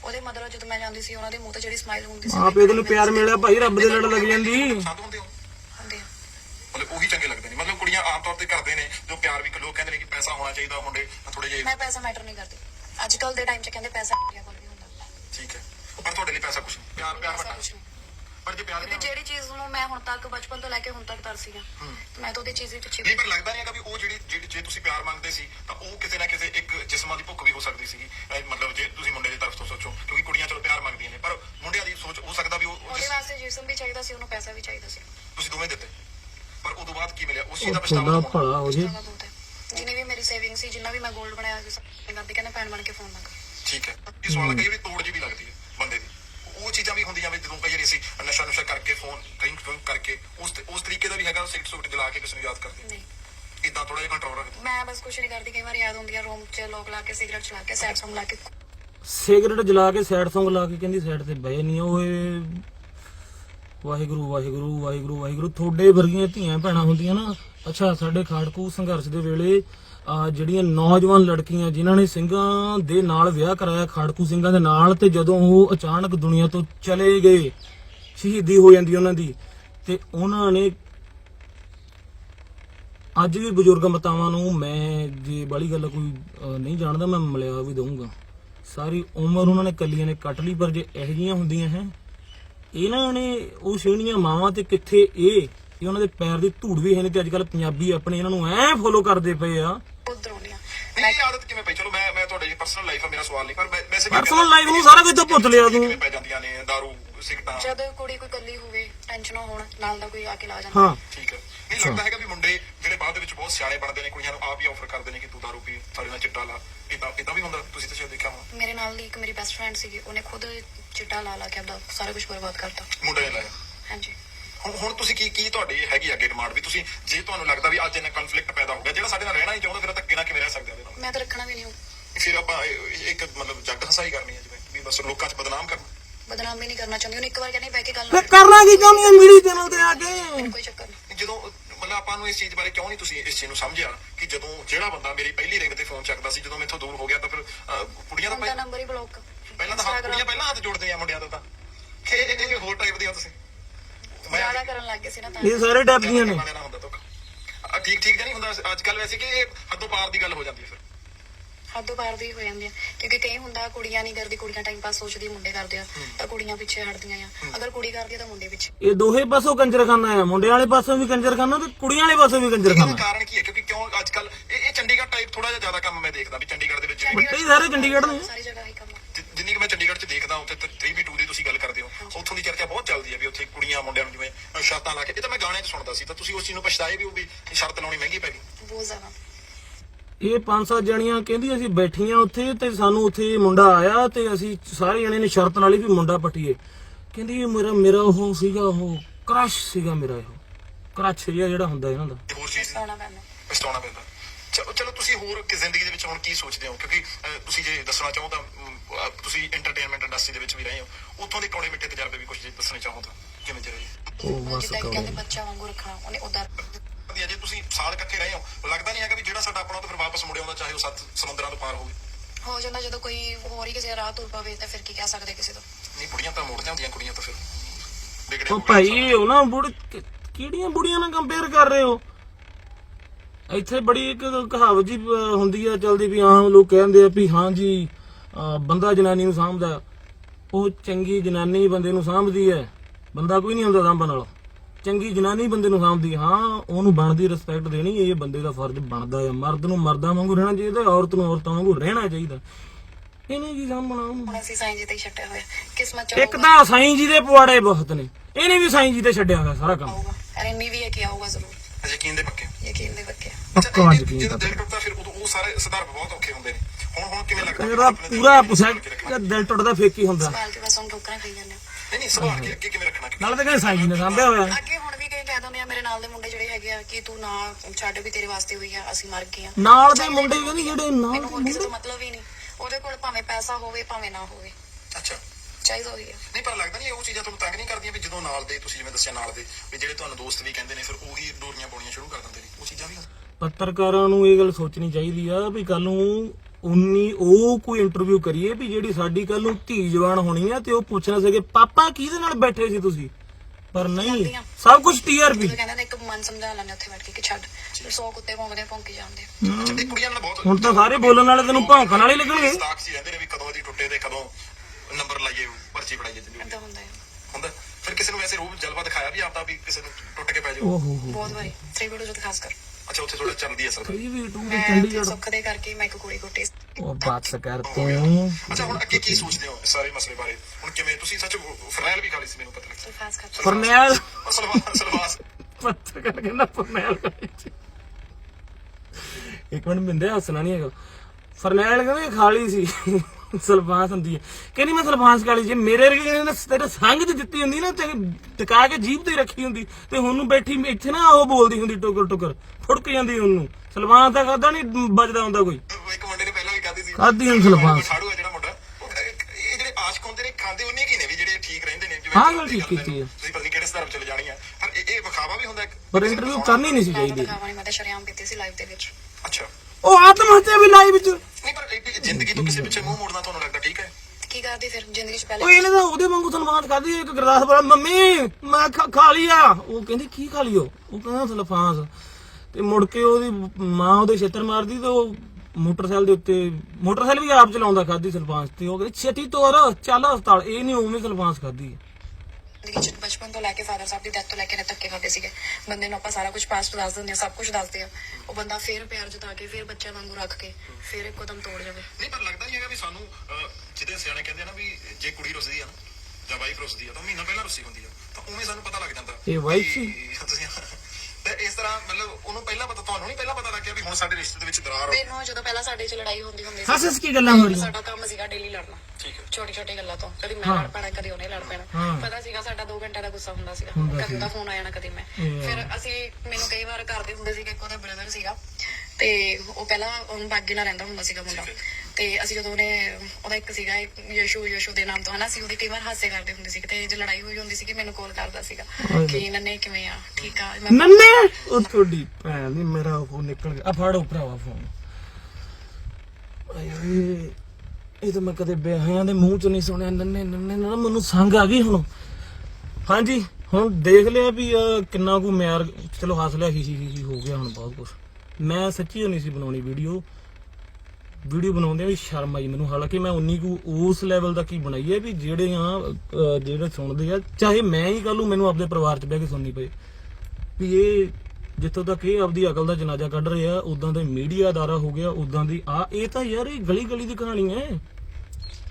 ਉਹਦੇ ਮਤਲਬ ਜਦੋਂ ਮੈਂ ਜਾਂਦੀ ਸੀ ਉਹਨਾਂ ਦੇ ਮੂੰਹ ਤੇ ਜਿਹੜੀ ਸਮਾਈਲ ਹੁੰਦੀ ਸੀ ਆਪੇ ਤੈਨੂੰ ਪਿਆਰ ਮਿਲਿਆ ਭਾਈ ਰੱਬ ਦੇ ਲੜ ਲੱਗ ਜਾਂਦੀ। ਪਸੰਦ ਹੁੰਦੇ ਹੋ? ਹੁੰਦੀ ਆ। ਮਤਲਬ ਉਹੀ ਚੰਗੇ ਲੱਗਦੇ ਨੇ। ਮਤਲਬ ਕੁੜੀਆਂ ਆਮ ਤੌਰ ਤੇ ਕਰਦੇ ਨੇ ਜੋ ਪਿਆਰ ਵੀ ਲੋਕ ਕਹਿੰਦੇ ਨੇ ਕਿ ਪੈਸਾ ਹੋਣਾ ਚਾਹੀਦਾ ਮੁੰਡੇ ਥੋੜੇ ਜਿਹੇ ਮੈਂ ਪੈਸਾ ਮੈਟਰ ਨਹੀਂ ਕਰਦੀ। ਅੱਜ ਕੱਲ ਦੇ ਟਾਈਮ 'ਚ ਕਹਿੰਦੇ ਪੈਸਾ ਇੰਡੀਆ ਕੋਲ ਵੀ ਹੁੰਦਾ। ਠੀਕ ਹੈ। ਪਰ ਤੁਹਾਡੇ ਲਈ ਪੈਸਾ ਕੁਛ ਨਹੀਂ। ਪਿਆਰ ਪਿਆਰ ਵੱਡਾ। ਨਹੀਂ। ਪਰ ਜੇ ਪਿਆਰ ਨਹੀਂ ਜਿਹੜੀ ਚੀਜ਼ ਨੂੰ ਮੈਂ ਹੁਣ ਤੱਕ ਬਚਪਨ ਤੋਂ ਲੈ ਕੇ ਹੁਣ ਤੱਕ ਤਰਸੀ ਆ ਮੈਂ ਤਾਂ ਉਹਦੀ ਚੀਜ਼ ਹੀ ਪਿੱਛੇ ਨਹੀਂ ਪਰ ਲੱਗਦਾ ਨਹੀਂ ਹੈਗਾ ਵੀ ਉਹ ਜਿਹੜੀ ਜਿਹੜੀ- ਜੇ ਤੁਸੀਂ ਪਿਆਰ ਮੰਗਦੇ ਸੀ ਤਾਂ ਉਹ ਕਿਤੇ ਨਾ ਕਿਤੇ ਇੱਕ ਜਿਸਮਾਂ ਦੀ ਭੁੱਖ ਵੀ ਹੋ ਸਕਦੀ ਅਹ ਮਤਲਬ ਜੇ ਤੁਸੀਂ ਮੁੰਡੇ ਦੀ ਤਰਫ ਤੋਂ ਸੋਚੋ ਕਿਉਂਕਿ ਕੁੜੀਆਂ ਚਲੋ ਪਿਆਰ ਮੰਗਦੀਆਂ ਨੇ ਪਰ ਮੁੰਡਿਆਂ ਦੀ ਸੋਚ ਹੋ ਸਕਦਾ ਵੀ ਉਹ ਉਹ ਉਹਦੇ ਜਿਸ- ਵਾਸਤੇ ਜਿਸਮ ਵੀ ਚਾਹੀਦਾ ਸੀ ਉਹਨੂੰ ਪੈਸਾ ਵੀ ਚਾਹੀਦਾ ਸੀ। ਤੁਸੀਂ ਦੋਵੇਂ ਦਿੱਤੇ। ਪਰ ਉਦੋਂ ਬਾਅਦ ਕੀ ਮਿਲਿਆ? ਉਸ ਚੀਜ਼ ਦਾ ਉਹ ਪਛਤਾਵਾ ਤੁਹਾਡਾ ਹੋਣਾ। ਭਲਾ ਹੋ ਜੇ। ਹੈ। ਜਿੰਨੀ ਵੀ ਮੇਰੀ ਸੇਵਿੰਗ ਸੀ ਜਿੰਨਾ ਵੀ ਮੈਂ 골ਡ ਬਣਾਇਆ ਸੀ ਸਭ ਕਹਿੰਦੇ ਭੈਣ ਬਣ ਕੇ ਫੋਨ ਨਾ ਕਰ। ਠੀਕ ਹੈ। ਇਹ ਸਵਾਲ ਕਈ ਵਾਰੀ ਤੋੜ ਜੀ ਵੀ ਲੱਗਦੀ ਹੈ ਬੰਦੇ ਦੀ। ਚੀਜ਼ਾਂ ਵੀ ਹੁੰਦੀਆਂ ਵੀ ਜਦੋਂ ਕਈ ਵਾਰੀ ਅਸੀਂ ਨਸ਼ਾ ਨੁਸ਼ਾ ਕਰਕੇ ਫੋਨ ਡਰਿੰਕ ਡਰਿੰਕ ਕਰਕੇ ਉਸ ਉਸ ਤਰੀਕੇ ਦਾ ਵੀ ਹੈਗਾ ਸਿਗਰਟ ਸੁਗਰਟ ਜਲਾ ਕੇ ਕਿਸੇ ਨੂੰ ਯਾਦ ਕਰਦੇ। ਨਹੀਂ। ਇਦਾਂ ਥੋੜਾ ਜਿਹਾ ਕੰਟਰੋਲ ਰੱਖਦੇ। ਮੈਂ ਬਸ ਕੁਛ ਨਹੀਂ ਕਰਦੀ ਕਈ ਵਾਰ ਯਾਦ ਹੁੰਦੀ ਆ ਰੂਮ 'ਚ ਲੋਕ ਲਾ ਕੇ ਸਿਗਰਟ ਚਲਾ ਕੇ ਸੈਡ ਸੌਂਗ ਲਾ ਕੇ। ਸਿਗਰਟ ਜਲਾ ਕੇ ਸਾਈਡ ਸੌਂਗ ਲਾ ਕੇ ਕਹਿੰਦੀ ਸਾਈਡ ਤੇ ਬਹਿ ਨਹੀਂ ਓਏ। ਵਾਹਿਗੁਰੂ ਵਾਹਿਗੁਰੂ ਵਾਹਿਗੁਰੂ ਵਾਹਿਗੁਰੂ ਤੁਹਾਡੇ ਵਰਗੀਆਂ ਧੀਆਂ ਭੈਣਾਂ ਹੁੰਦੀਆਂ ਨਾ। ਅੱਛਾ ਸਾਡੇ ਖਾੜਕੂ ਸੰਘਰਸ਼ ਦੇ ਵੇਲੇ ਜਿਹੜੀਆਂ ਨੌਜਵਾਨ ਲੜਕੀਆਂ ਜਿਨ੍ਹਾਂ ਨੇ ਸਿੰਘਾਂ ਦੇ ਨਾਲ ਵਿਆਹ ਕਰਾਇਆ, ਖਾੜਕੂ ਸਿੰਘਾਂ ਦੇ ਨਾਲ, ਤੇ ਜਦੋਂ ਉਹ ਅਚਾਨਕ ਦੁਨੀਆ ਤੋਂ ਚਲੇ ਗਏ, ਸ਼ਹੀਦੀ ਹੋ ਜਾਂਦੀ ਉਹਨਾਂ ਦੀ, ਤੇ ਉਹਨਾਂ ਨੇ ਅੱਜ ਵੀ ਬਜ਼ੁਰਗ ਮਤਾਵਾਂ ਨੂੰ ਮੈਂ ਜੇ ਬਾਲੀ ਗੱਲ ਕੋਈ ਨਹੀਂ ਜਾਣਦਾ, ਮੈਂ ਮਿਲਿਆ ਵੀ ਦਊਂਗਾ। ਸਾਰੀ ਉਮਰ ਉਹਨਾਂ ਨੇ ਕੱਲੀਆਂ ਨੇ ਕੱਟ ਲਈ, ਪਰ ਜੇ ਇਹੋ ਜਿਹੀਆਂ ਹੁੰਦੀਆਂ ਹੈ, ਇਹਨਾਂ ਨੇ ਉਹ ਸ਼ੇਣੀਆਂ ਮਾਵਾਂ ਤੇ ਕਿੱਥੇ ਇਹ? ਇਹ ਉਹਨਾਂ ਦੇ ਪੈਰ ਦੀ ਧੂੜ ਵੀ ਹੈ ਨਹੀਂ ਤੇ ਅੱਜ ਕੱਲ ਪੰਜਾਬੀ ਆਪਣੇ ਇਹਨਾਂ ਨੂੰ ਐ ਫੋਲੋ ਕਰਦੇ ਪਏ ਆ। ਉਧਰ ਆਉਂਦੀਆਂ ਨਹੀਂ ਇਹ ਆਦਤ ਕਿਵੇਂ ਪਈ? ਚਲੋ ਮੈਂ ਮੈਂ ਤੁਹਾਡੇ ਜੀ ਪਰਸਨਲ ਲਾਈਫ ਆ ਮੇਰਾ ਸਵਾਲ ਨਹੀਂ ਪਰ ਮੈਂ- ਵੈਸੇ ਵੀ Personal life ਨੂੰ ਸਾਰਾ ਕੁਝ ਤਾਂ ਭੁੱਤ ਲਿਆ ਤੂੰ। ਕਿਵੇਂ ਪੈ ਜਾਂਦੀਆਂ ਨੇ दारू ਸਿਗਟਾਂ ਜਦ ਕੁੜੀ ਕੋਈ ਇਕੱਲੀ ਹੋਵੇ ਟੈਨਸ਼ਨ ਹੋਣ ਨਾਲ ਦਾ ਕੋਈ ਆ ਕੇ ਲਾ ਜਾਂਦਾ। ਹਾਂ। ਠੀਕ ਹੈ। ਨਹੀਂ ਲੱਗਦਾ ਹੈਗਾ ਵੀ ਮੁੰਡੇ ਜਿਹੜੇ ਬਾਅਦ ਦੇ ਵਿੱਚ ਬਹੁਤ ਸਿਆਣੇ ਬਣਦੇ ਨੇ ਕੁੜੀਆਂ ਨੂੰ ਆਪ ਹੀ ਆਫਰ ਕਰਦੇ ਨੇ ਕਿ ਤੂੰ ਦਾਰੂ ਪੀ ਸਾਡੇ ਨਾਲ ਚਿੱਟਾ ਲਾ। ਇਦਾਂ ਇਦਾਂ ਵੀ ਹੁੰਦਾ? ਤੁਸੀਂ ਤਾਂ ਸ਼ਾਇਦ ਦੇਖਿਆ ਹੋਣਾ। ਮੇਰੇ ਨਾਲ ਦੀ ਇੱਕ ਮੇਰੀ ਬੈਸਟ ਫਰੈਂਡ ਸੀਗੀ ਉਹਨੇ ਖੁਦ ਚਿੱਟਾ ਲਾ ਲਾ ਕੇ ਆਪਦਾ ਸਾਰਾ ਕੁਝ ਬਰਬਾਦ ਕਰਤਾ। ਮੁੰਡੇ ਨੇ ਲਾਇਆ। ਹਾਂਜੀ। ਹੁਣ ਤੁਸੀਂ ਕੀ ਕੀ ਤੁਹਾਡੀ ਹੈਗੀ ਅੱਗੇ ਡਿਮਾਂਡ ਵੀ? ਤੁਸੀਂ ਜੇ ਤੁਹਾਨੂੰ ਲੱਗਦਾ ਵੀ ਅੱਜ ਇਹਨਾਂ ਕਨਫਲਿਕਟ ਪੈਦਾ ਹੋ ਗਿਆ ਜਿਹੜਾ ਸਾਡੇ ਨਾਲ ਰਹਿਣਾ ਨਹੀਂ ਚਾਹੁੰਦਾ ਫਿਰ ਧੱਕੇ ਨਾਲ ਕਿਵੇਂ ਰਹਿ ਸਕਦੇ ਆ ਨਾਲ? ਮੈਂ ਤਾਂ ਰੱਖਣਾ ਵੀ ਨਹੀਂ ਫਿਰ ਆਪਾਂ ਇਹ- ਇੱਕ ਮਤਲਬ ਜੱਗ ਹਸਾਈ ਕਰਨੀ ਹੈ ਜਿਵੇਂ ਵੀ ਬਸ ਲੋਕਾਂ 'ਚ ਬਦਨਾਮ ਕਰਨਾ। ਬਦਨਾਮ ਵੀ ਨਹੀਂ ਕਰਨਾ ਚਾਹੁੰਦੀ ਉਹਨੇ ਇੱਕ ਵਾਰ ਕਹਿੰਦੀ ਬਹਿ ਕੇ ਗੱਲ ਕਰਨਾ ਕੀ ਚਾਹੁੰਦੀ ਆ ਮੀਡੀ ਚੈਨਲ ਤੇ ਆ ਕੇ? ਕੋਈ ਚੱਕਰ ਨਹੀਂ। ਜਦੋਂ ਮਤਲਬ ਆਪਾਂ ਨੂੰ ਇਸ ਚੀਜ਼ ਬਾਰੇ ਕਿਉਂ ਨਹੀਂ ਤੁਸੀਂ ਇਸ ਚੀਜ਼ ਨੂੰ ਸਮਝਿਆ ਕਿ ਜਦੋਂ ਜਿਹੜਾ ਬੰਦਾ ਮੇਰੀ ਪਹਿਲੀ ਰਿੰਗ ਤੇ ਫੋਨ ਚੱਕਦਾ ਸੀ ਜਦੋਂ ਮੈਥੋਂ ਦੂਰ ਹੋ ਗਿਆ ਤਾਂ ਫਿਰ ਕੁੜੀਆਂ ਦਾ ਪਹਿਲਾਂ ਨੰਬਰ ਹੀ ਬਲੌਕ ਪਹਿਲਾਂ ਤਾਂ ਕੁੜੀਆਂ ਪਹਿਲਾਂ ਹੱਥ ਜੋੜਦੇ ਆ ਮੁੰਡਿਆਂ ਤੋਂ ਤਾਂ। ਕਿ ਇਹ ਇਹ ਹੋਰ ਟਾਈਪ ਦੀਆਂ ਤੁਸੀਂ। ਜ਼ਿਆਦਾ ਕਰਨ ਲੱਗ ਗਏ ਸੀ ਨਾ ਤਾਂ। ਇਹ ਸਾਰੇ ਡਰਦੀਆਂ ਨੇ। ਕਰਨਾ ਹੁੰਦਾ ਧੋਖਾ। ਅਹ, ਠੀਕ ਠੀਕ ਜਿਹਾ ਨਹੀਂ ਹੁੰਦਾ। ਅੱਜ ਕੱਲ ਵੈਸੇ ਕਿ ਇਹ ਹੱਦੋਂ ਪਾਰ ਦੀ ਗੱਲ ਹੋ ਜਾਂਦੀ ਹੈ ਫਿਰ। ਹੱਦੋਂ ਪਾਰ ਦੀ ਹੋ ਜਾਂਦੀ ਆ ਕਿਉਂਕਿ ਕਈ ਹੁੰਦਾ ਕੁੜੀਆਂ ਨਹੀਂ ਕਰਦੀ ਕੁੜੀਆਂ ਟਾਈਮ ਪਾਸ ਸੋਚਦੀ ਮੁੰਡੇ ਕਰਦੇ ਆ। ਤਾਂ ਕੁੜੀਆਂ ਪਿੱਛੇ ਹਟਦੀਆਂ ਆ। ਅਗਰ ਕੁੜੀ ਕਰਦੀ ਆ ਤਾਂ ਮੁੰਡੇ ਪਿੱਛੇ। ਇਹ ਦੋਹੇ ਪਾਸੋਂ ਕੰਜਰਖਾਨਾ ਆ। ਮੁੰਡਿਆਂ ਵਾਲੇ ਪਾਸੋਂ ਵੀ ਕੰਜਰਖਾਨਾ ਤੇ ਕੁੜੀਆਂ ਵਾਲੇ ਪਾਸੋਂ ਵੀ ਇਹਦਾ ਕੰਜਰਖਾਨਾ। ਕਾਰਨ ਕੀ ਹੈ? ਕਿਉਂਕਿ ਕਿਉਂ ਅੱਜ ਕੱਲ ਇਹ ਇਹ ਚੰਡੀਗੜ੍ਹ ਟਾਈਪ ਥੋੜਾ ਜਿਹਾ ਜ਼ਿਆਦਾ ਕੰਮ ਮੈਂ ਦੇਖਦਾ ਵੀ ਚੰਡੀਗੜ੍ਹ ਦੇ ਵਿੱਚ ਵੱਡੇ ਸਾਰੇ ਚੰਡੀਗੜ੍ਹ ਨੇ। ਸਾਰੀ ਜਗ੍ਹਾ ਹੀ ਕੰਮ ਜਿੰਨੀ ਕਿ ਮੈਂ ਚੰਡੀਗੜ੍ਹ 'ਚ ਦੇਖਦਾ ਉੱਥੇ 3v2 ਦੀ ਤੁਸੀਂ ਗੱਲ ਕਰਦੇ ਹੋ ਉੱਥੋਂ ਦੀ ਚਰਚਾ ਬਹੁਤ ਚੱਲਦੀ ਹੈ ਵੀ ਉੱਥੇ ਕੁੜੀਆਂ ਮੁੰਡਿਆਂ ਨੂੰ ਜਿਵੇਂ ਸ਼ਰਤਾਂ ਲਾ ਕੇ ਇਹ ਤਾਂ ਮੈਂ ਗਾਣੇ 'ਚ ਸੁਣਦਾ ਸੀ ਤਾਂ ਤੁਸੀਂ ਉਸ ਚੀਜ਼ ਨੂੰ ਪਛਤਾਏ ਵੀ ਉਹ ਵੀ ਸ਼ਰਤ ਲਾਉਣੀ ਮਹਿੰਗੀ ਪੈ ਗਈ? ਬਹੁਤ ਜ਼ਿਆਦਾ। ਇਹ ਪੰਜ ਸੱਤ ਜਣੀਆਂ ਕਹਿੰਦੀ ਅਸੀਂ ਬੈਠੀਆਂ ਉੱਥੇ ਤੇ ਸਾਨੂੰ ਉੱਥੇ ਮੁੰਡਾ ਆਇਆ ਤੇ ਅਸੀਂ ਸਾਰੇ ਜਣੇ ਨੇ ਸ਼ਰਤ ਨਾਲ ਹੀ ਵੀ ਮੁੰਡਾ ਪਟੀਏ। ਕਹਿੰਦੀ ਇਹ ਮੇਰਾ ਮੇਰਾ ਉਹ ਸੀਗਾ ਉਹ ਕ੍ਰਸ਼ ਸੀਗਾ ਮੇਰਾ ਇਹ। ਕ੍ਰਸ਼ ਜਿਹਾ ਜਿਹੜਾ ਹੁੰਦਾ ਇਹਨਾਂ ਦਾ। ਤੇ ਹੋਰ ਚੀਜ਼ ਸੌਣਾ ਪੈਂਦਾ। ਪਛਤਾਉਣਾ ਪੈਂਦਾ। ਚਲੋ ਤੁਸੀਂ ਹੋਰ ਕਿ ਜ਼ਿੰਦਗੀ ਦੇ ਵਿੱਚ ਹੁਣ ਕੀ ਸੋਚਦੇ ਹੋ? ਕਿਉਂਕਿ ਤੁਸੀਂ ਜੇ ਦੱਸਣਾ ਚਾਹੋ ਤਾਂ ਤੁਸੀਂ ਐਂਟਰਟੇਨਮੈਂਟ ਇੰਡਸਟਰੀ ਦੇ ਵਿੱਚ ਵੀ ਰਹੇ ਹੋ। ਉੱਥੋਂ ਦੇ ਕੌੜੇ ਮਿੱਠੇ ਤਜਰਬੇ ਵੀ ਕੁਝ ਜੇ ਦੱਸਣੇ ਚਾਹੋ ਤਾਂ ਕਿਵੇਂ ਜੇ ਰਹੇ? ਉਹ ਬਸ ਕਹਿੰਦੇ ਬੱਚਾ ਵਾਂਗੂ ਰੱਖਣਾ ਉਹਨੇ ਉਦਾਂ ਵਧੀਆ ਜੇ ਤੁਸੀਂ ਸਾਲ ਇਕੱਠੇ ਰਹੇ ਹੋ। ਲੱਗਦਾ ਨਹੀਂ ਹੈਗਾ ਵੀ ਜਿਹੜਾ ਸਾਡਾ ਆਪਣਾ ਤਾਂ ਫਿਰ ਵਾਪਸ ਮੁੜ ਆਉਂਦਾ ਚਾਹੇ ਉਹ ਸੱਤ ਸਮੁੰਦਰਾਂ ਤੋਂ ਪਾਰ ਹੋਵੇ। ਹੋ ਜਾਂਦਾ ਜਦੋਂ ਕੋਈ ਹੋਰ ਹੀ ਕਿਸੇ ਰਾਹ ਤੁਰ ਪਵੇ ਤਾਂ ਫਿਰ ਕੀ ਕਹਿ ਸਕਦੇ ਕਿਸੇ ਤੋਂ? ਨਹੀਂ ਬੁੜੀਆਂ ਤਾਂ ਮੋੜਦੀਆਂ ਹੁੰਦੀਆਂ ਕੁੜੀਆਂ ਤਾਂ ਫਿਰ। ਉਹ ਭਾਈ ਉਹ ਨਾ ਬੁੜ ਕਿਹੜੀਆਂ ਬੁੜੀਆਂ ਨਾਲ ਕੰਪੇਅਰ ਕਰ ਰਹੇ ਹੋ? ਇੱਥੇ ਬੜੀ ਇੱਕ ਕਹਾਵਤ ਜੀ ਅਹ, ਹੁੰਦੀ ਆ ਚਲਦੀ ਵੀ ਹਾਂ ਲੋਕ ਕਹਿੰਦੇ ਆ ਵੀ ਹਾਂ ਜੀ ਅਹ, ਬੰਦਾ ਜਨਾਨੀ ਨੂੰ ਸਾਂਭਦਾ। ਉਹ ਚੰਗੀ ਜਨਾਨੀ ਬੰਦੇ ਨੂੰ ਸਾਂਭਦੀ ਹੈ ਬੰਦਾ ਕੋਈ ਨਹੀਂ ਹੁੰਦਾ ਸਾਂਭਣ ਵਾਲਾ। ਚੰਗੀ ਜਨਾਨੀ ਬੰਦੇ ਨੂੰ ਸਾਂਭਦੀ ਹੈ। ਹਾਂ ਉਹਨੂੰ ਬਣਦੀ ਰਿਸਪੈਕਟ ਦੇਣੀ ਇਹ ਬੰਦੇ ਦਾ ਫਰਜ਼ ਬਣਦਾ ਹੈ ਮਰਦ ਨੂੰ ਮਰਦਾਂ ਵਾਂਗੂ ਰਹਿਣਾ ਚਾਹੀਦਾ ਔਰਤ ਨੂੰ ਔਰਤਾਂ ਵਾਂਗੂ ਰਹਿਣਾ ਚਾਹੀਦਾ। ਇਹਨੇ ਕੀ ਸਾਂਭਣਾ ਉਹਨੂੰ? ਹੁਣ ਅਸੀਂ ਸਾਈਂ ਜੀ ਤੇ ਹੀ ਛੱਡਿਆ ਹੋਇਆ ਕਿਸਮਤ ਚ ਇੱਕ ਤਾਂ ਸਾਈਂ ਜੀ ਦੇ ਪਵਾੜੇ ਬਹੁਤ ਨੇ। ਇਹਨੇ ਵੀ ਸਾਈਂ ਜੀ ਤੇ ਛੱਡਿਆ ਹੋਇਆ ਸਾਰਾ ਕੰਮ। ਆਊਗਾ। ਅਰ ਇੰਨੀ ਵੀ ਹੈ ਕਿ ਆਊਗਾ ਜ਼ਰੂਰ। ਯਕੀਨ ਦੇ ਪੱਕੇ। ਯਕੀਨ ਦੇ ਬੱਕੇ ਪੱਕਾ ਅੱਛਾ, ਯਕੀਨ ਜਦੋਂ ਤਾਂ ਦਿਲ ਟੁੱਟਦਾ ਫਿਰ ਉਦੋਂ ਉਹ ਸਾਰੇ ਸੁਧਾਰ ਬਹੁਤ ਔਖੇ ਹੁੰਦੇ ਨੇ। ਹੁਣ ਹੁਣ ਕਿਵੇਂ ਲੱਗਦਾ ਦਿਲ ਪੂਰਾ ਪੁਸਾ? ਦਿਲ ਟੁੱਟਦਾ ਫੇਕ ਹੀ ਹੁੰਦਾ? ਸੰਭਾਲ ਕੇ ਬਸ ਹੁਣ ਠੋਕਰਾਂ ਖਾਈ ਜਾਂਦੇ। ਨਹੀਂ ਨਹੀਂ ਸੰਭਾਲ ਕੇ ਅੱਗੇ ਕਿਵੇਂ ਰੱਖਣਾ? ਨਾਲ ਤਾਂ ਕਹਿੰਦੇ ਸਾਈਂ ਜੀ ਨੇ ਸਾਂਭਿਆ ਹੋਇਆ। ਅੱਗੇ ਹੁਣ ਵੀ ਕਈ ਕਹਿ ਦਿੰਦੇ ਆ ਮੇਰੇ ਨਾਲ ਦੇ ਮੁੰਡੇ ਜਿਹੜੇ ਹੈਗੇ ਆ ਕਿ ਤੂੰ ਨਾ ਛੱਡ ਵੀ ਤੇਰੇ ਵਾਸਤੇ ਹੋਈ ਆ ਅਸੀਂ ਮਰ ਗਏ ਆ। ਨਾਲ ਦੇ ਮੁੰਡੇ ਕਹਿੰਦੇ ਜਿਹੜੇ ਨਾਲ ਦੇ ਮੁੰਡੇ? ਮਤਲਬ ਹੀ ਨਹੀਂ। ਉਹਦੇ ਕੋਲ ਭਾਵੇਂ ਪੈਸਾ ਹੋਵੇ ਭਾਵੇਂ ਨਾ ਹੋਵੇ। ਅੱਛਾ। ਚਾਹੀਦਾ ਹੋਈ ਆ ਨਹੀਂ ਪਰ ਲੱਗਦਾ ਨਹੀਂ ਉਹ ਚੀਜ਼ਾਂ ਤੁਹਾਨੂੰ ਤੰਗ ਨਹੀਂ ਕਰਦੀਆਂ ਵੀ ਜਦੋਂ ਨਾਲ ਦੇ ਤੁਸੀਂ ਜਿਵੇਂ ਦੱਸਿਆ ਨਾਲ ਦੇ ਵੀ ਜਿਹੜੇ ਤੁਹਾਨੂੰ ਦੋਸਤ ਵੀ ਕਹਿੰਦੇ ਨੇ ਫਿਰ ਉਹੀ ਡੋਰੀਆਂ ਪਾਉਣੀਆਂ ਸ਼ੁਰੂ ਕਰ ਦਿੰਦੇ ਨੇ। ਉਹ ਚੀਜ਼ਾਂ ਵੀ। ਪੱਤਰਕਾਰਾਂ ਨੂੰ ਇਹ ਗੱਲ ਸੋਚਣੀ ਚਾਹੀਦੀ ਆ ਵੀ ਕੱਲ ਨੂੰ ਉਨੀ ਉਹ ਕੋਈ ਇੰਟਰਵਿਊ ਕਰੀਏ ਵੀ ਜਿਹੜੀ ਸਾਡੀ ਕੱਲ ਨੂੰ ਧੀ ਜਵਾਨ ਹੋਣੀ ਆ ਤੇ ਉਹ ਪੁੱਛਣਾ ਸਕੇ ਪਾਪਾ ਕਿਹਦੇ ਨਾਲ ਬੈਠੇ ਸੀ ਤੁਸੀਂ? ਪਰ ਨਹੀਂ ਸਭ ਕੁਝ ਟੀਆਰਪੀ ਕਹਿੰਦੇ ਨੇ ਇੱਕ ਮਨ ਸਮਝਾ ਲੈਣੇ ਉੱਥੇ ਬੈਠ ਕੇ ਕਿ ਛੱਡ ਫਿਰ ਸੌ ਕੁੱਤੇ ਭੌਂਕਦੇ ਭੌਂਕੀ ਜਾਂਦੇ। ਆ। ਅੱਛਾ ਇਹ ਕੁੜੀਆਂ ਨਾਲ ਬਹੁਤ ਹੁਣ ਤਾਂ ਸਾਰੇ ਬੋਲਣ ਵਾਲੇ ਤੈਨੂੰ ਭੌਂਕਣ ਵਾਲੇ ਲੱਗਣਗੇ। ਸਟਾਕ ਸੀ ਰਹਿੰਦੇ ਨੇ ਵੀ ਕਦੋਂ ਦੀ ਟੁੱਟੇ ਤੇ ਕਦੋਂ ਨੰਬਰ ਲਾਈਏ ਪਰਚੀ ਫੜਾਈਏ ਜਿੰਨੀ ਏਦਾਂ ਹੁੰਦਾ ਹੈ। ਹੁੰਦਾ ਫਿਰ ਕਿਸੇ ਨੂੰ ਵੈਸੇ ਰੂਪ ਜਲਵਾ ਦਿਖਾਇਆ ਵੀ ਆਪਦਾ ਵੀ ਕਿਸੇ ਨੂੰ ਟੁੱਟ ਕੇ ਪੈ ਜਾਓ। ਓਹੋ ਹੋ ਬਹੁਤ ਵਾਰੀ। ਥਰੀ ਵੀਡੀਓ ਜਦ ਖਾਸ ਕਰ। ਅੱਛਾ ਉੱਥੇ ਥੋੜਾ ਚੱਲਦੀ ਹੈ ਸਰਦਾਰ ਕਈ ਵੀ ਟੂ ਮੈਂ ਉੱਥੇ ਚੰਡੀਗੜ੍ਹ ਸੁੱਖ ਦੇ ਕਰਕੇ ਮੈਂ ਇੱਕ ਕੁੜੀ ਕੋਟੇ ਉਹ ਬਸ ਕਰ ਤੂੰ ਅੱਛਾ ਹੁਣ ਅੱਗੇ ਕੀ ਸੋਚਦੇ ਹੋ ਇਸ ਸਾਰੇ ਮਸਲੇ ਬਾਰੇ? ਹੁਣ ਕਿਵੇਂ? ਤੁਸੀਂ ਸੱਚ ਫਰਨੈਲ ਵੀ ਖਾਲੀ ਸੀ ਮੈਨੂੰ ਪਤਾ ਲੱਗਿਆ। ਖਾਸ ਕਰ ਫਰਨੈਲ? ਉਹ ਸਲਵਾਰ ਸਲਵਾਰ ਪੱਤਰਕਾਰ ਕਹਿੰਦਾ ਫਰਨੈਲ ਇੱਕ ਮਿੰਟ ਮਿੰਦੇ ਹੱਸਣਾ ਨਹੀਂ ਹੈਗਾ। ਫਰਨੈਲ ਕਹਿੰਦੇ ਖਾਲੀ ਸੀ। ਸਲਫਾਂਸ ਹੁੰਦੀ ਹੈ। ਕਹਿੰਦੀ ਮੈਂ ਸਲਫਾਂਸ ਖਾਲੀ ਜੇ ਮੇਰੇ ਵਰਗੇ ਨੇ ਤੇਰੇ ਸੰਗ ਚ ਦਿੱਤੀ ਹੁੰਦੀ ਨਾ ਤੇ ਟਿਕਾ ਕੇ ਜੀਭ ਤੇ ਰੱਖੀ ਹੁੰਦੀ ਤੇ ਹੁਣ ਨੂੰ ਬੈਠੀ ਇੱਥੇ ਨਾ ਉਹ ਬੋਲਦੀ ਹੁੰਦੀ ਟੁਕਰ ਟੁਕਰ ਫੁੜਕ ਜਾਂਦੀ ਉਹਨੂੰ ਸਲਫਾਂਸ ਤਾਂ ਖਾਦਾ ਨਹੀਂ ਬਚਦਾ ਹੁੰਦਾ ਕੋਈ। ਇੱਕ ਮੁੰਡੇ ਨੇ ਪਹਿਲਾਂ ਵੀ ਖਾਧੀ ਸੀ। ਖਾਧੀ ਹੁਣ ਸਲਫਾਂਸ ਸਾੜੂ ਹੈ ਜਿਹੜਾ ਮੁੰਡਾ। ਇਹ ਜਿਹੜੇ ਆਸ਼ਕ ਹੁੰਦੇ ਨੇ ਖਾਂਦੇ ਉਹਨੇ ਕੀ ਨੇ ਵੀ ਜਿਹੜੇ ਠੀਕ ਰਹਿੰਦੇ ਨੇ ਹਾਂ, ਗੱਲ ਠੀਕ ਕੀਤੀ ਹੈ। ਤੁਸੀਂ ਪਤਾ ਨਹੀਂ ਕਿਹੜੇ ਸਤਰ ਚਲੇ ਜਾਣੀ ਹੈ ਪਰ ਇਹ ਇਹ ਵਿਖਾਵਾ ਵੀ ਹੁੰਦਾ ਇੱਕ ਪਰ ਇੰਟਰਵਿਊ ਕਰਨੀ ਨਹੀਂ ਸੀ ਚਾਹੀਦੀ। ਮੈਂ ਤਾਂ ਸ਼ਰਿਆਮ ਪੀਤੀ ਸੀ ਲਾਈਵ ਦੇ ਵਿੱਚ। ਅੱਛਾ। ਉਹ ਆਤਮ ਹੱਤਿਆ ਵੀ ਲਾਈ ਵਿੱਚ ਜ਼ਿੰਦਗੀ ਤੋਂ ਕਿਸੇ ਪਿੱਛੇ ਮੂੰਹ ਮੋੜਨਾ ਤੁਹਾਨੂੰ ਲੱਗਦਾ ਠੀਕ ਹੈ? ਕੀ ਕਰਦੀ ਫਿਰ ਜ਼ਿੰਦਗੀ ਚ ਉਹ ਪਹਿਲੇ ਇਹਨੇ ਤਾਂ ਉਹਦੇ ਵਾਂਗੂ ਸਲਫਾਂਸ ਖਾਦੀ ਇੱਕ ਗੁਰਦਾਸਪੁਰ ਮੰਮੀ ਮੈਂ ਖਾ- ਖਾ ਲਿਆ ਉਹ ਕਹਿੰਦੀ ਕੀ ਖਾ ਲਿਓ ਉਹ? ਕਹਿੰਦਾ ਸਲਫਾਂਸ ਤੇ ਮੁੜ ਕੇ ਉਹਦੀ ਮਾਂ ਉਹਦੇ ਛੇਤਰ ਮਾਰਦੀ ਤੇ ਉਹ ਮੋਟਰਸਾਈਕਲ ਦੇ ਉੱਤੇ ਮੋਟਰਸਾਈਕਲ ਵੀ ਆਪ ਚਲਾਉਂਦਾ ਖਾਦੀ ਸਲਫਾਂਸ ਤੇ। ਉਹ ਕਹਿੰਦੀ ਛੇਤੀ ਤੋਰ ਚੱਲ ਹਸਪਤਾਲ। ਇਹ ਨਹੀਂ ਉਵੇਂ ਸਲਫਾਂਸ ਖਾਦੀ ਜ਼ਿੰਦਗੀ ਚ ਬਚਪਨ ਤੋਂ ਲੈ ਕੇ ਫਾਦਰ ਸਾਹਿਬ ਦੀ ਡੈਥ ਤੋਂ ਲੈ ਕੇ ਨੇ ਧੱਕੇ ਖਾਦੇ ਸੀਗੇ। ਬੰਦੇ ਨੂੰ ਆਪਾਂ ਸਾਰਾ ਕੁਝ ਪਾਸਟ ਦੱਸ ਦਿੰਦੇ ਆ ਸਭ ਕੁਝ ਦੱਸਦੇ ਆ ਉਹ ਬੰਦਾ ਫੇਰ ਪਿਆਰ ਜਤਾ ਕੇ ਫੇਰ ਬੱਚਿਆਂ ਵਾਂਗੂ ਰੱਖ ਕੇ ਫੇਰ ਇੱਕੋ ਦਮ ਤੋੜ ਜਾਵੇ। ਨਹੀਂ ਪਰ ਲੱਗਦਾ ਨਹੀਂ ਹੈਗਾ ਵੀ ਸਾਨੂੰ ਜਿਹਦੇ ਸਿਆਣੇ ਕਹਿੰਦੇ ਆ ਨਾ ਵੀ ਜੇ ਕੁੜੀ ਰੁੱਸਦੀ ਆ ਨਾ ਜਾਂ ਵਾਈਫ ਰੁੱਸਦੀ ਆ ਤਾਂ ਮਹੀਨਾ ਪਹਿਲਾਂ ਰੁੱਸੀ ਹੁੰਦੀ ਆ। ਤਾਂ ਉਵੇਂ ਸਾਨੂੰ ਪਤਾ ਲੱਗ ਜਾਂਦਾ ਇਹ wife ਸੀ? ਤੁਸੀਂ ਤੇ ਇਸ ਤਰ੍ਹਾਂ ਮਤਲਬ ਉਹਨੂੰ ਪਹਿਲਾਂ ਪਤਾ ਤੁਹਾਨੂੰ ਨਹੀਂ ਪਹਿਲਾਂ ਪਤਾ ਲੱਗਿਆ ਵੀ ਹੁਣ ਸਾਡੇ ਰਿਸ਼ਤੇ ਦੇ ਵਿੱਚ ਦਰਾਰ ਆ। ਮੈਨੂੰ ਜਦੋਂ ਪਹਿਲਾਂ ਸਾਡੇ 'ਚ ਲੜਾਈ ਹੁੰਦੀ ਹੁੰਦੀ ਹੱਸ ਹੱਸ ਕੀ ਗੱਲਾਂ ਹੋ ਰਹੀਆਂ। ਸਾਡਾ ਕੰਮ ਸੀਗਾ ਡੇਲੀ ਲੜਨਾ। ਠੀਕ ਹੈ। ਛੋਟੀ ਛੋਟੀ ਗੱਲਾਂ ਤੋਂ। ਕਦੀ ਮੈਂ। ਲੜ ਪੈਣਾ ਕਦੀ ਉਹਨੇ ਲੜ ਪੈਣਾ। ਹਾਂ। ਪਤਾ ਸੀਗਾ ਸਾਡਾ 2 ਘੰਟੇ ਦਾ ਗੁੱਸਾ ਹੁੰਦਾ ਸੀਗਾ। ਹੁੰਦਾ ਕਦੀ। ਦਾ ਫੋਨ ਆ ਜਾਣਾ ਕਦੀ ਮੈਂ। ਫਿਰ ਅਸੀਂ ਮੈਨੂੰ ਕਈ ਵਾਰ ਕਰਦੇ ਹੁੰਦੇ ਸੀ ਕਿ ਇੱਕ ਉਹਦਾ ਬ੍ਰਦਰ ਸੀਗਾ। ਤੇ ਉਹ ਪਹਿਲਾਂ ਉਹਨੂੰ ਬਾਗੀ ਨਾਲ ਰਹਿੰਦਾ ਹੁੰਦਾ ਸੀਗਾ ਮੁੰਡਾ। ਤੇ ਅਸੀਂ ਜਦੋਂ ਉਹਨੇ ਉਹਦਾ ਇੱਕ ਸੀਗਾ ਇੱਕ ਯਸ਼ੂ ਯਸ਼ੂ ਦੇ ਨਾਮ ਤੋਂ ਹਨਾ? ਅਸੀਂ ਉਹਦੀ ਕਈ ਵਾਰ ਹਾਸੇ ਕਰਦੇ ਹੁੰਦੇ ਸੀ ਤੇ ਜੇ ਲੜਾਈ ਹੋਈ ਹੁੰਦੀ ਸੀ ਕਿ ਮੈਨੂੰ ਕਾਲ ਕਰਦਾ ਸੀਗਾ ਕਿ ਨੰਨੇ ਕਿਵੇਂ ਆ? ਠੀਕ ਆ? ਮੈਂ ਨੰਨੇ! ਉਹ ਤੁਹਾਡੀ ਭੈਣ ਦੀ ਮੇਰਾ ਉਹ ਨਿਕਲ ਗਿਆ। ਆ ਫੜੋ ਭਰਾਵਾ ਫੋਨ ਆਏ ਓਏ, ਇਹ ਤਾਂ ਮੈਂ ਕਦੇ ਬਿਆਹਾਂ ਦੇ ਮੂੰਹ ਚ ਨਹੀਂ ਸੁਣਿਆ। ਨੰਨੇ ਨੰਨੇ ਨਾ ਮੈਨੂੰ ਸੰਗ ਆ ਗਈ ਹੁਣ। ਹਾਂਜੀ ਹੁਣ ਦੇਖ ਲਿਆ ਵੀ ਅਹ, ਕਿੰਨਾ ਕੁ ਮਿਆਰ ਚਲੋ ਹੱਸ ਲਿਆ ਹੀ ਹੀ ਹੀ ਹੋ ਗਿਆ ਹੁਣ ਬਹੁਤ ਕੁਝ ਮੈਂ ਸੱਚੀ ਓ ਨਹੀਂ ਸੀ ਬਣਾਉਣੀ ਵੀਡੀਓ। ਵੀਡੀਓ ਬਣਾਉਂਦੇ ਵੀ ਸ਼ਰਮ ਆਈ ਮੈਨੂੰ। ਹਾਲਾਂਕਿ ਮੈਂ ਉਨੀ ਕੁ ਉਸ ਲੈਵਲ ਦਾ ਕੀ ਬਣਾਈ ਹੈ ਵੀ ਜਿਹੜੇ ਆ ਅਹ, ਜਿਹੜੇ ਸੁਣਦੇ ਆ ਚਾਹੇ ਮੈਂ ਹੀ ਕੱਲੂ ਮੈਨੂੰ ਆਪਣੇ ਪਰਿਵਾਰ ਚ ਬਹਿ ਕੇ ਸੁਣਨੀ ਪਏ। ਵੀ ਇਹ ਜਿੱਥੋਂ ਤੱਕ ਇਹ ਆਪਦੀ ਅਕਲ ਦਾ ਜਨਾਜ਼ਾ ਕੱਢ ਰਹੇ ਆ ਉਦਾਂ ਦੇ ਮੀਡੀਆ ਅਦਾਰਾ ਹੋ ਗਿਆ ਉਦਾਂ ਦੀ, ਆ, ਇਹ ਤਾਂ ਯਾਰ ਇਹ ਗਲੀ ਗਲੀ ਦੀ ਕਹਾਣੀ ਹੈ।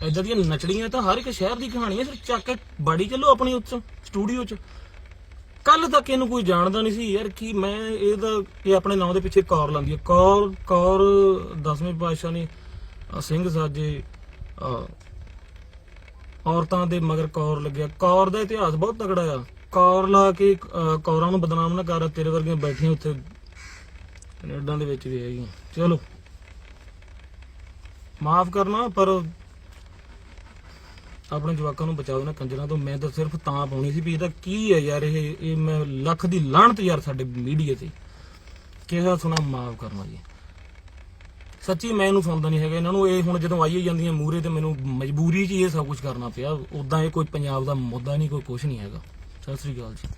ਐਦਾਂ ਦੀਆਂ ਨਚੜੀਆਂ ਤਾਂ ਹਰ ਇੱਕ ਸ਼ਹਿਰ ਦੀ ਕਹਾਣੀ ਹੈ, ਫਿਰ ਚੱਕ ਕੇ ਬਾੜੀ ਚੱਲੋ ਆਪਣੀ ਉੱਚ ਸਟੂਡੀਓ 'ਚ। ਕੱਲ ਤੱਕ ਇਹਨੂੰ ਕੋਈ ਜਾਣਦਾ ਨਹੀਂ ਸੀ ਯਾਰ ਕਿ ਮੈਂ ਇਹਦਾ, ਇਹ ਆਪਣੇ ਨਾਮ ਦੇ ਪਿੱਛੇ ਕੌਰ ਲਾਂਦੀ ਹੈ। ਕੌਰ ਕੌਰ, ਦਸਵੇਂ ਪਾਤਸ਼ਾਹ ਨੇ ਸਿੰਘ ਸਾਜੇ ਔਰਤਾਂ ਦੇ ਮਗਰ ਕੌਰ ਲੱਗਿਆ। ਕੌਰ ਦਾ ਇਤਿਹਾਸ ਬਹੁਤ ਤਕੜਾ ਆ। ਕੌਰ ਲਾ ਕੇ ਅਹ, ਕੌਰਾਂ ਨੂੰ ਬਦਨਾਮ ਨਾ ਕਰ ਤੇਰੇ ਵਰਗੀਆਂ ਬੈਠੀਆਂ ਉੱਥੇ ਕੈਨੇਡਾ ਦੇ ਵਿੱਚ ਵੀ ਹੈਗੀਆਂ। ਚਲੋ। ਮਾਫ ਕਰਨਾ ਪਰ ਆਪਣੇ ਜਵਾਕਾਂ ਨੂੰ ਬਚਾਓ ਨਾ ਕੰਜਰਾਂ ਤੋਂ। ਮੈਂ ਤਾਂ ਸਿਰਫ ਤਾਂ ਪਾਉਣੀ ਸੀ ਵੀ ਇਹਦਾ ਕੀ ਹੈ ਯਾਰ ਇਹ ਇਹ ਮੈਂ ਲੱਖ ਦੀ ਲਾਹਣਤ ਯਾਰ ਸਾਡੇ ਮੀਡੀਆ ਤੇ। ਕਿਹਾ ਸੁਣਾ ਮਾਫ ਕਰਨਾ ਜੀ। ਸੱਚੀ ਮੈਂ ਇਹਨੂੰ ਸੁਣਦਾ ਨਹੀਂ ਹੈਗਾ। ਇਹਨਾਂ ਨੂੰ ਇਹ ਹੁਣ ਜਦੋਂ ਆਈ ਜਾਂਦੀਆਂ ਮੂਰੇ ਤੇ ਮੈਨੂੰ ਮਜਬੂਰੀ 'ਚ ਹੀ ਇਹ ਸਭ ਕੁਝ ਕਰਨਾ ਪਿਆ। ਉਦਾਂ ਇਹ ਕੋਈ ਪੰਜਾਬ ਦਾ ਮੁੱਦਾ ਨਹੀਂ ਕੋਈ ਕੁਝ ਨਹੀਂ ਹੈਗਾ। ਸਤਿ ਸ੍ਰੀ ਅਕਾਲ ਜੀ